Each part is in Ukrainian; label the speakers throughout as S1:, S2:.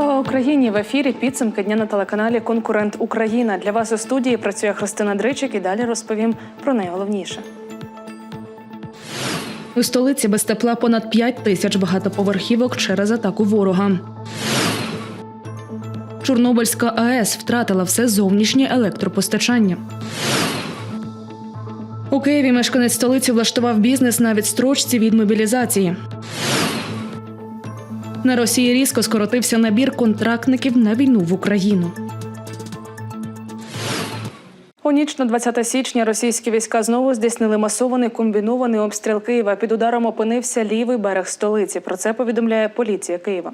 S1: Слава Україні! В ефірі підсумки дня на телеканалі Конкурент Україна. Для вас у студії працює Христина Дричик і далі розповім про найголовніше. У столиці без тепла понад 5 тисяч багатоповерхівок через атаку ворога. Чорнобильська АЕС втратила все зовнішнє електропостачання. У Києві мешканець столиці влаштував бізнес на відстрочці від мобілізації. На Росії різко скоротився набір контрактників на війну в Україну. У ніч на 20 січня російські війська знову здійснили масований комбінований обстріл Києва. Під ударом опинився лівий берег столиці. Про це повідомляє поліція Києва.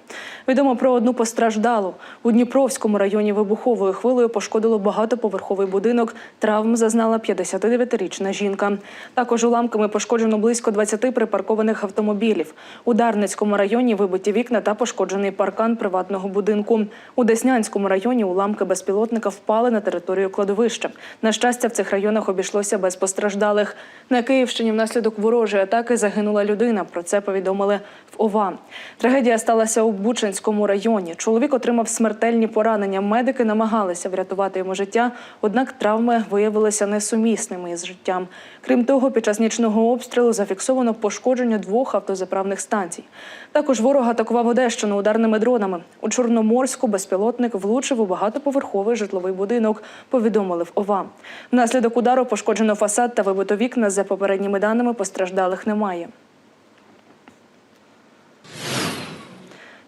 S1: Відомо про одну постраждалу у Дніпровському районі вибуховою хвилею пошкодило багатоповерховий будинок. Травм зазнала 59-річна жінка. Також уламками пошкоджено близько 20 припаркованих автомобілів. У Дарницькому районі вибиті вікна та пошкоджений паркан приватного будинку. У Деснянському районі уламки безпілотника впали на територію кладовища. На щастя, в цих районах обійшлося без постраждалих. На Київщині внаслідок ворожої атаки загинула людина. Про це повідомили в ОВА. Трагедія сталася у Бучинському районі. Чоловік отримав смертельні поранення. Медики намагалися врятувати йому життя, однак травми виявилися несумісними із життям. Крім того, під час нічного обстрілу зафіксовано пошкодження двох автозаправних станцій. Також ворог атакував Одещину ударними дронами. У Чорноморську безпілотник влучив у багатоповерховий житловий будинок. Повідомили в ОВА. Внаслідок удару пошкоджено фасад та вибито вікна. За попередніми даними постраждалих немає.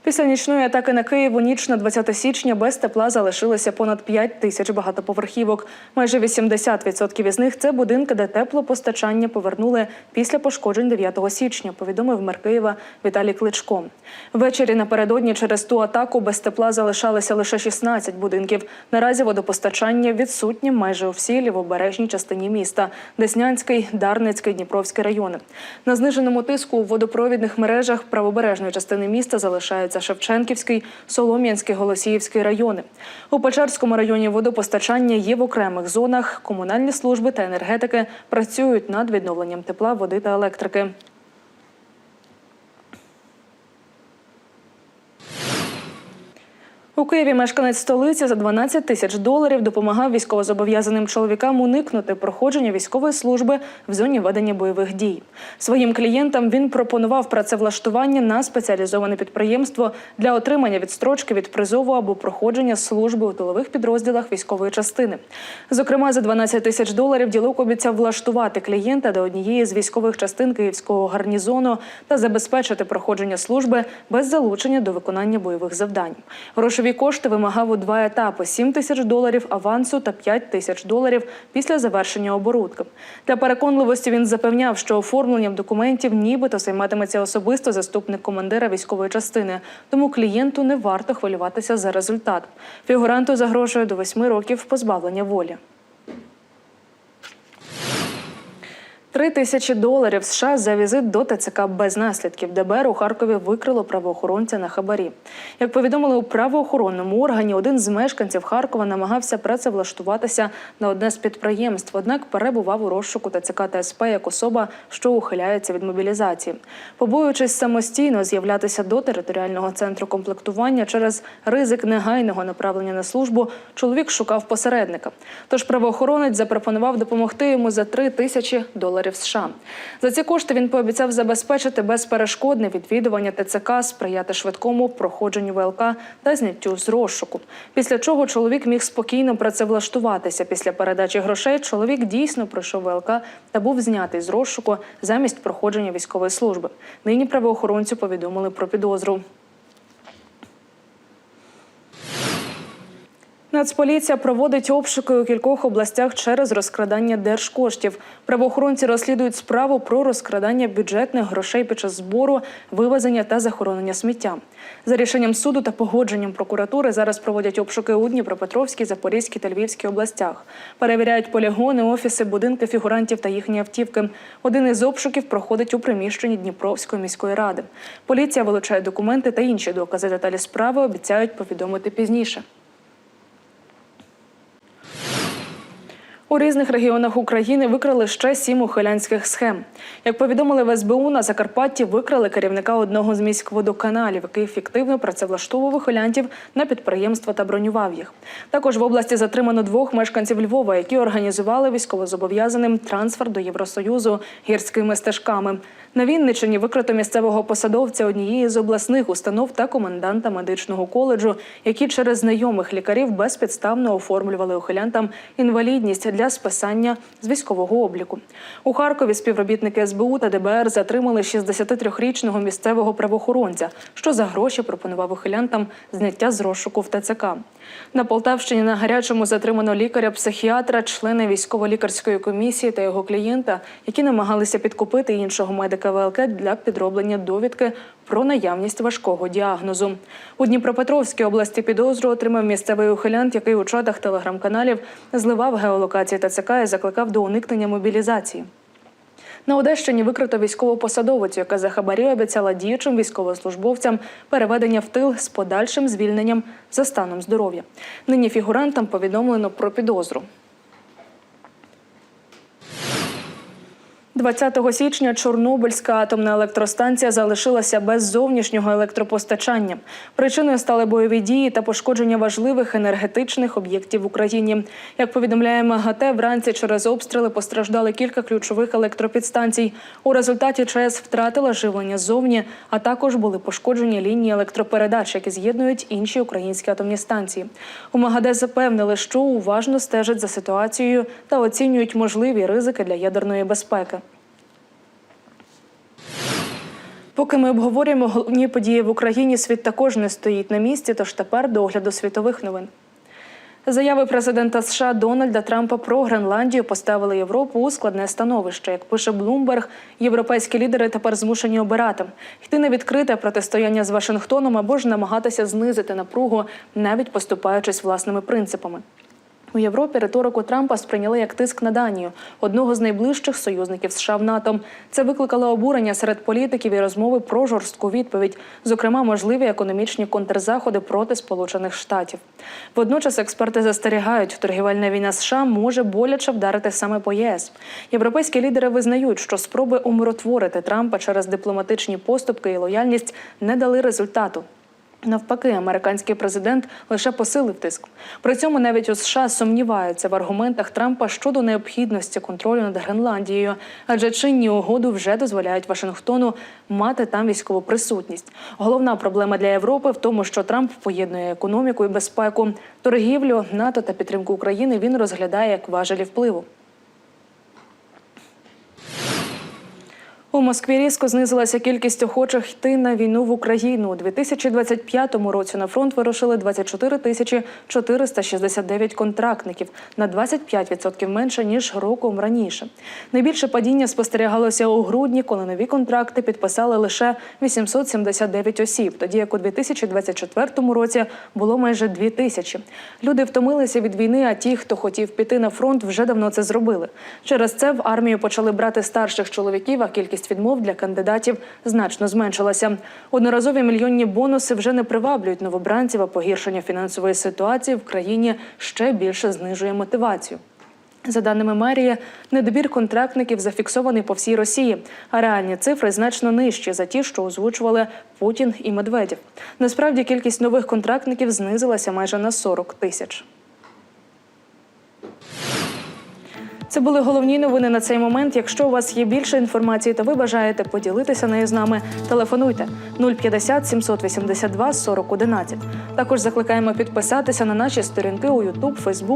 S1: Після нічної атаки на Київ у ніч на 20 січня без тепла залишилося понад 5 тисяч багатоповерхівок. Майже 80% із них це будинки, де теплопостачання повернули після пошкоджень 9 січня. Повідомив мер Києва Віталій Кличко. Ввечері напередодні через ту атаку без тепла залишалися лише 16 будинків. Наразі водопостачання відсутнє майже у всій лівобережній частині міста Деснянський, Дарницький, Дніпровський райони. На зниженому тиску у водопровідних мережах правобережної частини міста залишаються Шевченківський, Солом'янський, Голосіївський райони. У Печерському районі водопостачання є в окремих зонах. Комунальні служби та енергетики працюють над відновленням тепла, води та електрики. У Києві мешканець столиці за 12 тисяч доларів допомагав військовозобов'язаним чоловікам уникнути проходження військової служби в зоні ведення бойових дій. Своїм клієнтам він пропонував працевлаштування на спеціалізоване підприємство для отримання відстрочки від призову або проходження служби у тилових підрозділах військової частини. Зокрема, за 12 тисяч доларів ділок обіцяв влаштувати клієнта до однієї з військових частин київського гарнізону та забезпечити проходження служби без залучення до виконання бойових завдань. Грошові кошти вимагав у два етапи: 7 тисяч доларів авансу та 5 тисяч доларів після завершення оборудки. Для переконливості він запевняв, що оформленням документів нібито займатиметься особисто заступник командира військової частини. Тому клієнту не варто хвилюватися за результат. Фігуранту загрожує до 8 років позбавлення волі. Три тисячі доларів США за візит до ТЦК без наслідків. ДБР у Харкові викрило правоохоронця на хабарі. Як повідомили у правоохоронному органі, один з мешканців Харкова намагався працевлаштуватися на одне з підприємств, однак перебував у розшуку ТЦК та СП як особа, що ухиляється від мобілізації. Побоюючись самостійно з'являтися до територіального центру комплектування через ризик негайного направлення на службу, чоловік шукав посередника. Тож правоохоронець запропонував допомогти йому за три тисячі доларів США. За ці кошти він пообіцяв забезпечити безперешкодне відвідування ТЦК, сприяти швидкому проходженню ВЛК та зняттю з розшуку. Після чого чоловік міг спокійно працевлаштуватися. Після передачі грошей чоловік дійсно пройшов ВЛК та був знятий з розшуку замість проходження військової служби. Нині правоохоронцю повідомили про підозру. Нацполіція проводить обшуки у кількох областях через розкрадання держкоштів. Правоохоронці розслідують справу про розкрадання бюджетних грошей під час збору, вивезення та захоронення сміття. За рішенням суду та погодженням прокуратури зараз проводять обшуки у Дніпропетровській, Запорізькій та Львівській областях. Перевіряють полігони, офіси, будинки фігурантів та їхні автівки. Один із обшуків проходить у приміщенні Дніпровської міської ради. Поліція вилучає документи та інші докази. Деталі справи обіцяють повідомити пізніше. У різних регіонах України викрали ще сім ухилянських схем. Як повідомили в СБУ, на Закарпатті викрали керівника одного з міськводоканалів, який фіктивно працевлаштовував ухилянтів на підприємства та бронював їх. Також в області затримано двох мешканців Львова, які організували військовозобов'язаним трансфер до Євросоюзу гірськими стежками. На Вінниччині викрито місцевого посадовця однієї з обласних установ та коменданта медичного коледжу, які через знайомих лікарів безпідставно оформлювали ухилянтам інвалідність для списання з військового обліку. У Харкові співробітники СБУ та ДБР затримали 63-річного місцевого правоохоронця, що за гроші пропонував ухилянтам зняття з розшуку в ТЦК. На Полтавщині на гарячому затримано лікаря-психіатра, члена військово-лікарської комісії та його клієнта, які намагалися підкупити іншого медика ВЛК для підроблення довідки про наявність важкого діагнозу. У Дніпропетровській області підозру отримав місцевий ухилянт, який у чатах телеграм-каналів зливав геолокації ТЦК і закликав до уникнення мобілізації. На Одещині викрито військову посадовицю, яка за хабарі обіцяла діючим військовослужбовцям переведення в тил з подальшим звільненням за станом здоров'я. Нині фігурантам повідомлено про підозру. 20 січня Чорнобильська атомна електростанція залишилася без зовнішнього електропостачання. Причиною стали бойові дії та пошкодження важливих енергетичних об'єктів в Україні. Як повідомляє МАГАТЕ, вранці через обстріли постраждали кілька ключових електропідстанцій. У результаті ЧАЕС втратила живлення ззовні, а також були пошкоджені лінії електропередач, які з'єднують інші українські атомні станції. У МАГАДЕ запевнили, що уважно стежать за ситуацією та оцінюють можливі ризики для ядерної безпеки. Поки ми обговорюємо головні події в Україні, світ також не стоїть на місці, тож тепер до огляду світових новин. Заяви президента США Дональда Трампа про Гренландію поставили Європу у складне становище. Як пише Блумберг, європейські лідери тепер змушені обирати йти на відкрите протистояння з Вашингтоном або ж намагатися знизити напругу, навіть поступаючись власними принципами. У Європі риторику Трампа сприйняли як тиск на Данію, одного з найближчих союзників США в НАТО. Це викликало обурення серед політиків і розмови про жорстку відповідь, зокрема, можливі економічні контрзаходи проти Сполучених Штатів. Водночас експерти застерігають, торгівельна війна США може боляче вдарити саме по ЄС. Європейські лідери визнають, що спроби умиротворити Трампа через дипломатичні поступки і лояльність не дали результату. Навпаки, американський президент лише посилив тиск. При цьому навіть у США сумніваються в аргументах Трампа щодо необхідності контролю над Гренландією, адже чинні угоди вже дозволяють Вашингтону мати там військову присутність. Головна проблема для Європи в тому, що Трамп поєднує економіку і безпеку, торгівлю, НАТО та підтримку України. Він розглядає як важелі впливу. У Москві різко знизилася кількість охочих йти на війну в Україну. У 2025 році на фронт вирушили 24 тисячі 469 контрактників на 25% менше ніж роком раніше. Найбільше падіння спостерігалося у грудні, коли нові контракти підписали лише 879 осіб, тоді як у 2024 році було майже 2 тисячі. Люди втомилися від війни, а ті, хто хотів піти на фронт, вже давно це зробили. Через це в армію почали брати старших чоловіків, а кількість відмов для кандидатів значно зменшилася. Одноразові мільйонні бонуси вже не приваблюють новобранців, а погіршення фінансової ситуації в країні ще більше знижує мотивацію. За даними мерії, недобір контрактників зафіксований по всій Росії, а реальні цифри значно нижчі за ті, що озвучували Путін і Медведєв. Насправді кількість нових контрактників знизилася майже на 40 тисяч. Це були головні новини на цей момент. Якщо у вас є більше інформації, та ви бажаєте поділитися нею з нами, телефонуйте 050 782 40 11. Також закликаємо підписатися на наші сторінки у YouTube, Facebook